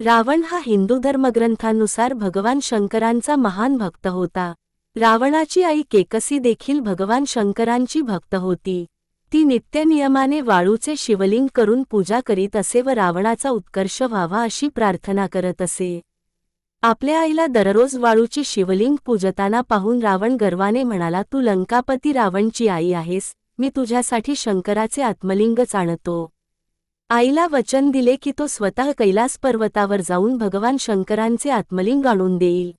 रावण हा हिंदू धर्मग्रंथानुसार भगवान शंकरांचा महान भक्त होता. रावणाची आई केकसी देखील भगवान शंकरांची भक्त होती. ती नित्यनियमाने वाळूचे शिवलिंग करून पूजा करीत असे व रावणाचा उत्कर्ष व्हावा अशी प्रार्थना करत असे. आपल्या आईला दररोज वाळूची शिवलिंग पूजताना पाहून रावण गर्वाने म्हणाला तू लंकापती रावणची आई आहेस मी तुझ्यासाठी शंकराचे आत्मलिंगच आणतो. आईला वचन दिले की तो स्वतः कैलास पर्वतावर जाऊन भगवान शंकरांचे आत्मलिंग आणून देईल.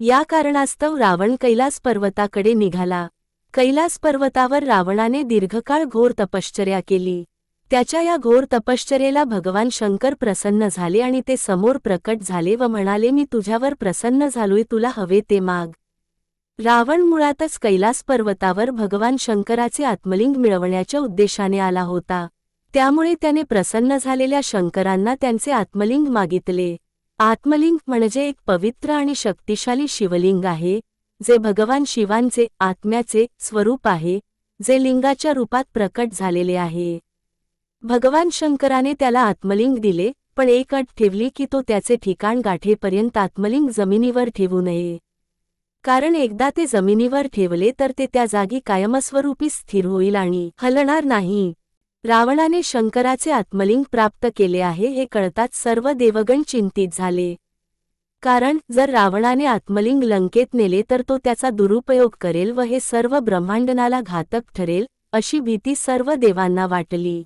या कारणास्तव रावण कैलास पर्वताकडे निघाला. कैलास पर्वतावर रावणाने दीर्घकाळ घोर तपश्चर्या केली. त्याच्या या घोर तपश्चर्येला भगवान शंकर प्रसन्न झाले आणि ते समोर प्रकट झाले व म्हणाले मी तुझ्यावर प्रसन्न झालोय तुला हवे ते माग. रावण मुळातच कैलास पर्वतावर भगवान शंकराचे आत्मलिंग मिळवण्याच्या उद्देशाने आला होता. त्यामुळे त्याने प्रसन्न झालेल्या शंकरांना त्यांचे आत्मलिंग मागितले. आत्मलिंग म्हणजे एक पवित्र आणि शक्तिशाली शिवलिंग आहे जे भगवान शिवांचे आत्म्याचे स्वरूप आहे जे लिंगाच्या रूपात प्रकट झालेले आहे. भगवान शंकराने त्याला आत्मलिंग दिले पण एक अट ठेवली की तो त्याचे ठिकाण गाठेपर्यंत आत्मलिंग जमिनीवर ठेवू नये. कारण एकदा ते जमिनीवर ठेवले तर ते त्या जागी कायमस्वरूपी स्थिर होईल आणि हलणार नाही. रावणाने शंकराचे आत्मलिंग प्राप्त केले आहे हे कळताच सर्व देवगण चिंतित झाले. कारण जर रावणाने आत्मलिंग लंकेत नेले तर तो त्याचा दुरुपयोग करेल व हे सर्व ब्रह्मांडनाला घातक ठरेल अशी भीती सर्व देवांना वाटली.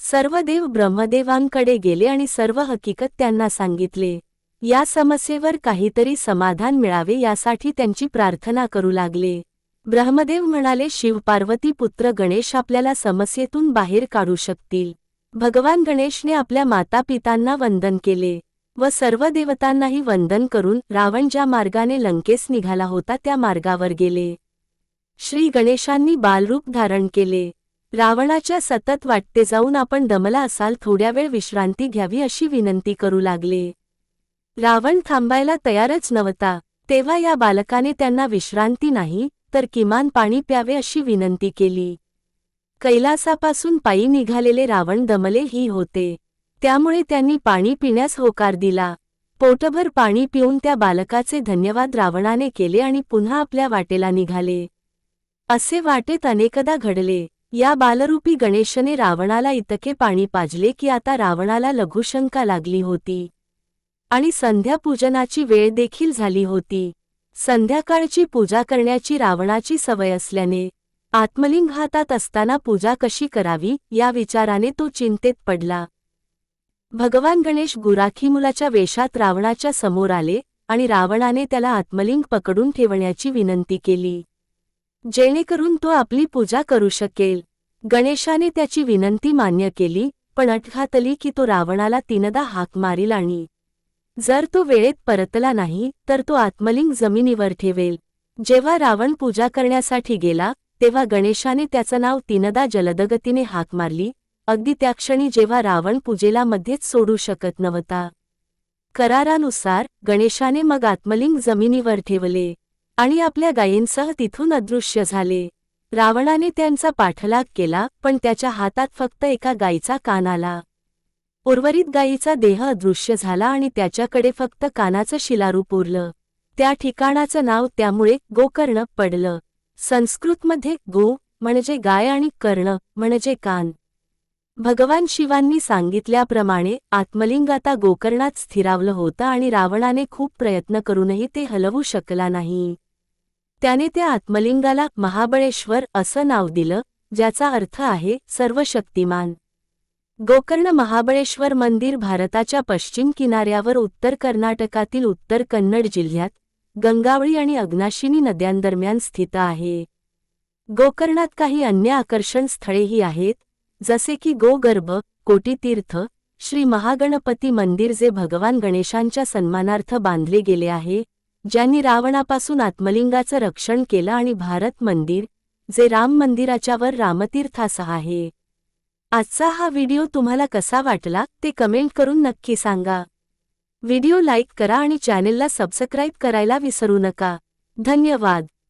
सर्व देव ब्रह्मदेवांकडे गेले आणि सर्व हकीकत त्यांना सांगितले. या समस्येवर काहीतरी समाधान मिळावे यासाठी त्यांची प्रार्थना करू लागले. ब्रह्मदेव म्हणाले शिव पार्वती पुत्र गणेश आपल्याला समस्येतून बाहेर काढू शकतील. भगवान गणेशने आपल्या मातापितांना वंदन केले व सर्व देवतांनाही वंदन करून रावण ज्या मार्गाने लंकेस निघाला होता त्या मार्गावर गेले. श्री गणेशांनी बालरूप धारण केले. रावणाच्या सतत वाटते जाऊन आपण दमला असाल थोड्या वेळ विश्रांती घ्यावी अशी विनंती करू लागले. रावण थांबायला तयारच नव्हता तेव्हा या बालकाने त्यांना विश्रांती नाही तर किमान पाणी प्यावे अशी विनंती केली. कैलासापासून पायी निघालेले रावण दमले ही होते. त्यामुळे त्यांनी पाणी पिण्यास होकार दिला. पोटभर पाणी पिऊन त्या बालकाचे धन्यवाद रावणाने केले आणि पुन्हा आपल्या वाटेला निघाले. असे वाटेत अनेकदा घडले. या बालरूपी गणेशने रावणाला इतके पाणी पाजले की आता रावणाला लघुशंका लागली होती. आणि संध्यापूजनाची वेळ देखील झाली होती. संध्याकाळची पूजा करण्याची रावणाची सवय असल्याने आत्मलिंग हातात असताना पूजा कशी करावी या विचाराने तो चिंतेत पडला. भगवान गणेश गुराखी मुलाच्या वेशात रावणाच्या समोर आले आणि रावणाने त्याला आत्मलिंग पकडून ठेवण्याची विनंती केली. जेणेकरून तो आपली पूजा करू शकेल. गणेशाने त्याची विनंती मान्य केली पण अटघातली की तो रावणाला तीनदा हाक मारील आणि जर तो वेळेत परतला नाही तर तो आत्मलिंग जमिनीवर ठेवेल. जेव्हा रावण पूजा करण्यासाठी गेला तेव्हा गणेशाने त्याचं नाव तीनदा जलदगतीने हाक मारली. अगदी त्या क्षणी जेव्हा रावण पूजेला मध्येच सोडू शकत नव्हता. करारानुसार गणेशाने मग आत्मलिंग जमिनीवर ठेवले आणि आपल्या गायींसह तिथून अदृश्य झाले. रावणाने त्यांचा पाठलाग केला पण त्याच्या हातात फक्त एका गायीचा कान आला. उर्वरित गायीचा देह अदृश्य झाला आणि त्याच्याकडे फक्त कानाचं शिलारूप उरलं. त्या ठिकाणाचं नाव त्यामुळे गोकर्ण पडलं. संस्कृतमध्ये गो म्हणजे गाय आणि कर्ण म्हणजे कान. भगवान शिवांनी सांगितल्याप्रमाणे आत्मलिंग आता गोकर्णात स्थिरावलं होतं आणि रावणाने खूप प्रयत्न करूनही ते हलवू शकला नाही. त्याने त्या आत्मलिंगाला महाबळेश्वर असं नाव दिलं ज्याचा अर्थ आहे सर्व शक्तिमान गोकर्ण महाबळेश्वर मंदिर भारताच्या पश्चिम किनाऱ्यावर उत्तर कर्नाटकातील उत्तर कन्नड जिल्ह्यात गंगावळी आणि अग्नाशिनी नद्यांदरम्यान स्थित आहे. गोकर्णात काही अन्य आकर्षण स्थळेही आहेत जसे की गोगर्भ कोटीतीर्थ श्री महागणपती मंदिर जे भगवान गणेशांच्या सन्मानार्थ बांधले गेले आहे ज्यांनी रावणापासून आत्मलिंगाचं रक्षण केलं आणि भारत मंदिर जे राम मंदिराच्या वर रामतीर्थासह आहे. आजचा हा व्हिडिओ तुम्हाला कसा वाटला ते कमेंट करून नक्की सांगा. व्हिडिओ लाईक करा आणि चॅनेलला सबस्क्राईब करायला विसरू नका. धन्यवाद.